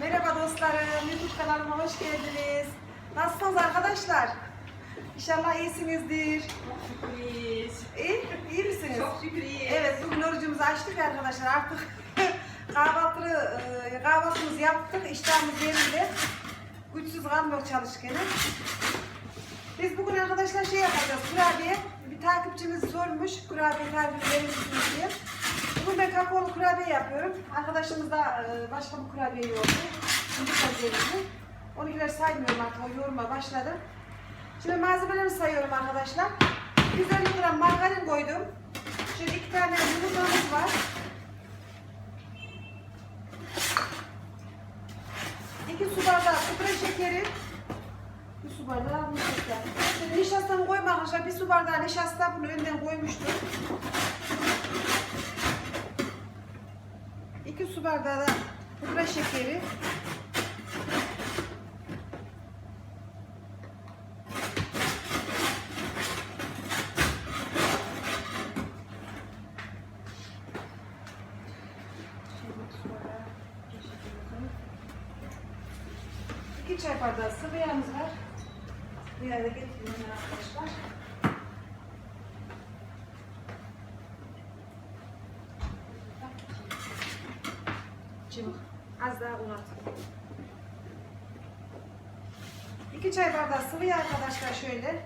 Merhaba dostlarım, YouTube kanalıma hoş geldiniz. Nasılsınız arkadaşlar? İnşallah iyisinizdir. çok şükür. İyi, iyi misiniz? Çok şükür iyiyiz. Evet, bugün orucumuzu açtık arkadaşlar. Artık kahvaltı, e, kahvaltımızı yaptık, iştahımız yerinde. Güçsüz kalmıyor çalışkanı. Biz bugün arkadaşlar şey yapacağız, kurabiye. Bir takipçimiz sormuş, kurabiye tarifi verir diye. Bugün ben kakaolu kurabiye yapıyorum. Arkadaşımız da e, başka bir kurabiye yoğurdu. Şimdi kurabiyeyi. Onunkileri saymıyorum artık, o yoğurma başladı. Şimdi malzemelerimi sayıyorum arkadaşlar. 150 gram margarin koydum. Şöyle iki tane yumurtamız var. İki su bardağı pudra şekeri. Bir su bardağı bu şeker. Şimdi nişastamı koyma arkadaşlar. Bir su bardağı nişasta bunu önden koymuştum. İki su bardağı da pudra şekeri. İki çay bardağı sıvı yağımız var. Bir yerde getireyim arkadaşlar. Cıvık. Az daha un at. İki çay bardağı sıvı yağ arkadaşlar şöyle.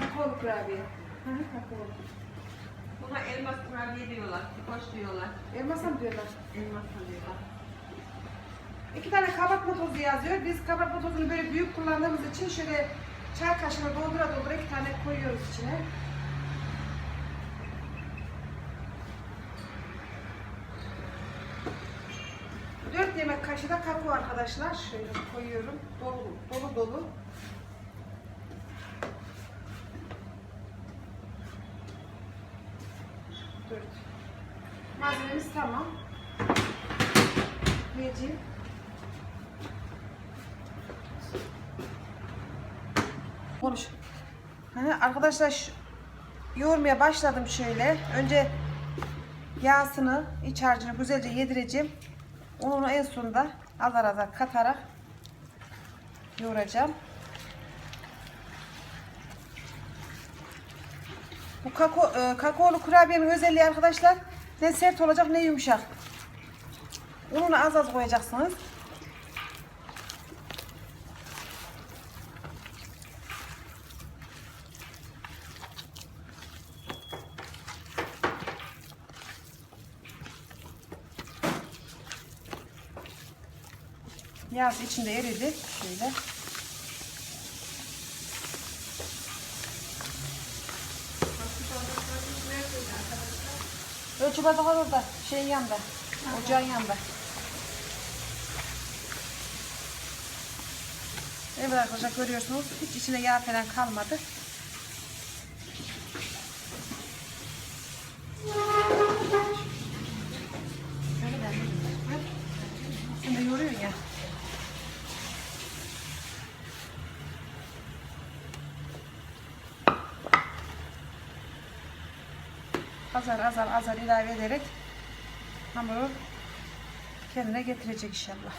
Kakaolu kurabiye. Hı hı, kakaolu. Buna elmas kurabiye diyorlar. Hoş diyorlar. Elmasa mı diyorlar? Elmas diyorlar. İki tane kabartma tozu yazıyor. Biz kabartma tozunu böyle büyük kullandığımız için şöyle çay kaşığına doldura doldura iki tane koyuyoruz içine. Dört yemek kaşığı da kakao arkadaşlar. Şöyle koyuyorum. Dolu dolu. dolu. Dört. Malzememiz tamam. Koyacağım. Arkadaşlar yoğurmaya başladım şöyle. Önce yağsını, iç harcını güzelce yedireceğim. Ununu en sonunda azar azar katarak yoğuracağım. Bu kako, e, kakaolu kurabiyenin özelliği arkadaşlar ne sert olacak ne yumuşak. Ununu az az koyacaksınız. Yağ içinde eridi. Şöyle. Ölçü bardağı orada. Şeyin yanında. Ocağın yanında. Evet arkadaşlar görüyorsunuz. Hiç içine yağ falan kalmadı. Sen de yoruyorsun ya. Azar azar azar ilave ederek hamuru kendine getirecek inşallah.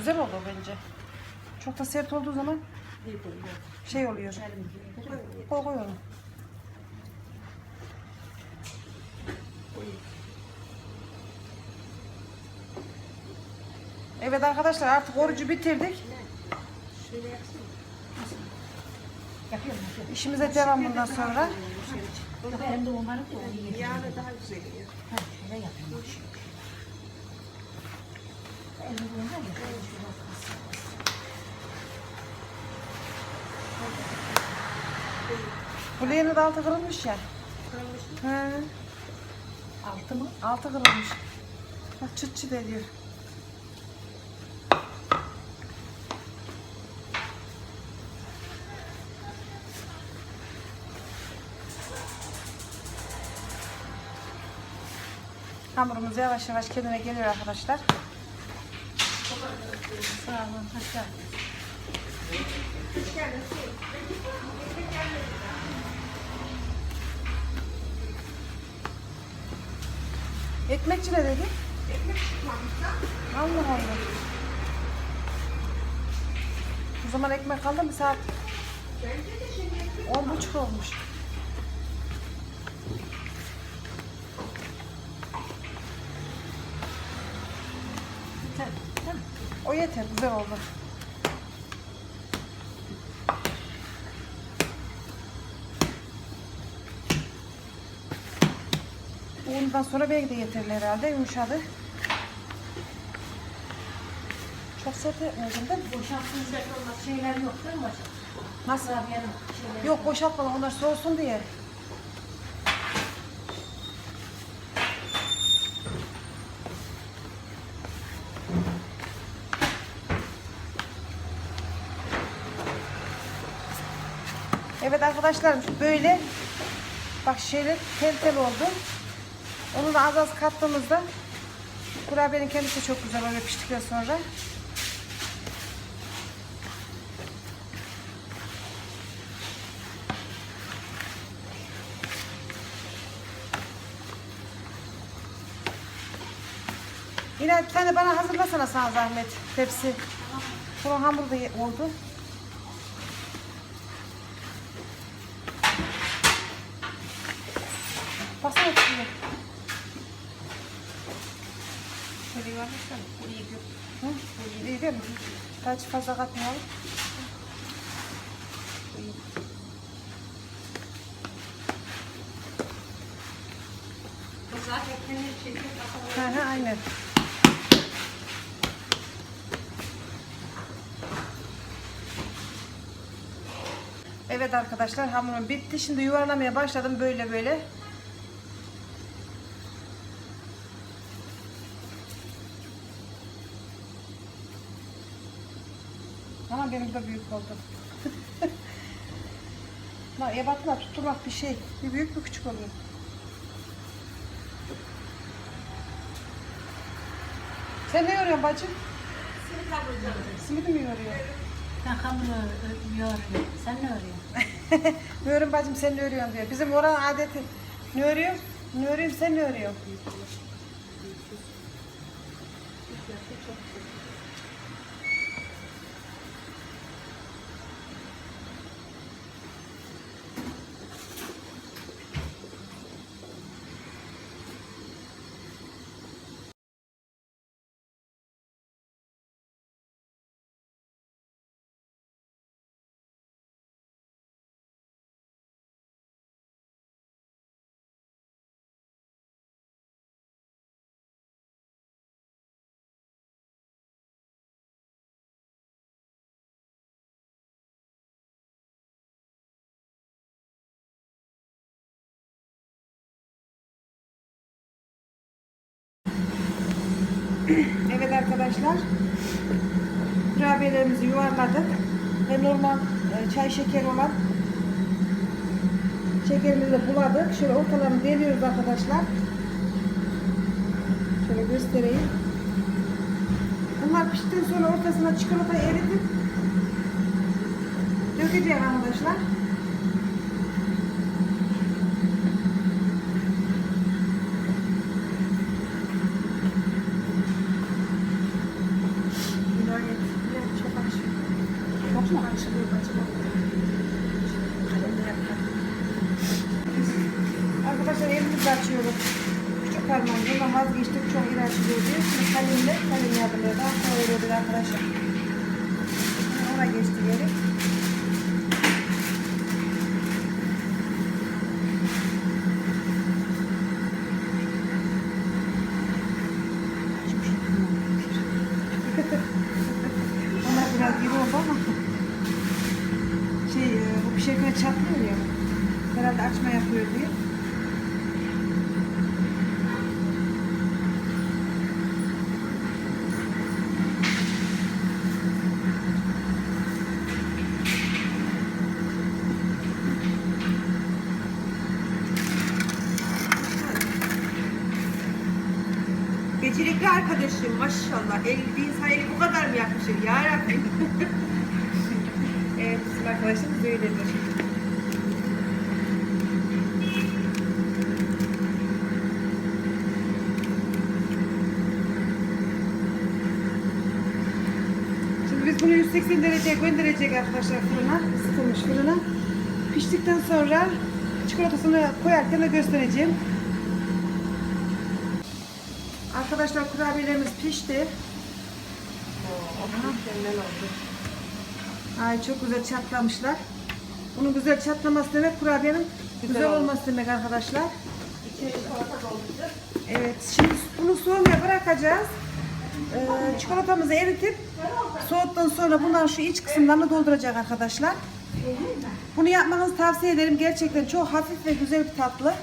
Güzel oldu bence. Çok da sert olduğu zaman şey oluyor. Koy koy onu. Evet arkadaşlar artık orucu bitirdik. İşimize devam bundan sonra. Ben de. Yağını daha güzel şöyle yapayım. Bu de altı kırılmış ya. He, Altı mı? altı kırılmış. Bak çıt çıt ediyor. Hamurumuz yavaş yavaş kendine geliyor arkadaşlar. Sağ olun. Hoş geldiniz. Ekmekçi ne dedi? Allah Allah. O zaman ekmek kaldı mı saat? On buçuk olmuş. Yeter? O yeter, güzel oldu. Ondan sonra belki de yeterli herhalde, yumuşadı. Çok sert yapmayacağım değil mi? Boşaltılacak olmaz şeyler yok değil mi başım? Nasıl? Yok boşaltmadan onlar soğusun diye. Evet arkadaşlar böyle bak şeyler tel tel oldu. Onu da az az kattığımızda kurabiyenin kendisi çok güzel oluyor piştikten sonra. Yine bir tane bana hazırlasana sana zahmet tepsi. Bunun hamuru da oldu. Baksana şunu. Şöyle yuvarlasana. Bu iyi yok. Hı? Bu iyi değil mi? Daha hiç fazla katmayalım. Bu iyi. Bu zaten kendi çekiyor. Hı hı aynen. Evet arkadaşlar hamurum bitti. Şimdi yuvarlamaya başladım böyle böyle. Ama benim de büyük oldu. La ebatla tutturmak bir şey. Bir büyük bir küçük oluyor. Sen ne yoruyorsun bacım? Seni kavuracağım. Simit mi yoruyor? Ben hamuru ö- yoğuruyorum. Sen ne örüyorsun? Ne örüyorum bacım sen ne örüyorsun diyor. Bizim oranın adeti. Ne örüyor? Ne örüyorum sen ne örüyorsun? Evet arkadaşlar. Kurabiyelerimizi yuvarladık. Ve normal e, çay şekeri olan şekerimizi buladık. Şöyle ortalarını deliyoruz arkadaşlar. Şöyle göstereyim. Bunlar piştikten sonra ortasına çikolata eritip dökeceğim arkadaşlar. geçti arkadaşlar. Ona geçti yeri. Onlar biraz iri oldu ama şey e, bu pişekine çatlıyor ya. Herhalde açma yapıyor diye. Arkadaşım maşallah. El, bir insan eli bu kadar mı yakmışır ya Rabbim. evet bizim arkadaşımız öyledir. Şimdi biz bunu 180 dereceye gönderecek arkadaşlar fırına. Isıtılmış fırına. Piştikten sonra çikolatasını koyarken de göstereceğim. Arkadaşlar kurabiyelerimiz pişti. Ay çok güzel çatlamışlar. Bunun güzel çatlaması demek kurabiyenin güzel, olması demek arkadaşlar. Evet şimdi bunu soğumaya bırakacağız. Ee, çikolatamızı eritip soğuttan sonra bundan şu iç kısımlarını dolduracak arkadaşlar. Bunu yapmanızı tavsiye ederim. Gerçekten çok hafif ve güzel bir tatlı.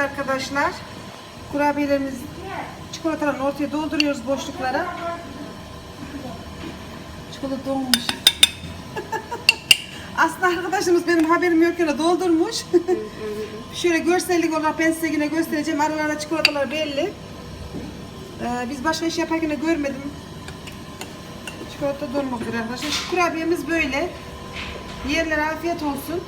Arkadaşlar. Kurabiyelerimiz çikolatalarını ortaya dolduruyoruz boşluklara. Çikolata dolmuş. Aslında arkadaşımız benim haberim yokken doldurmuş. Şöyle görsellik olarak ben size yine göstereceğim. Aralarda çikolatalar belli. Ee, biz başka iş yaparken görmedim. Çikolata dolmak arkadaşlar. Şu kurabiyemiz böyle. Yerlere afiyet olsun.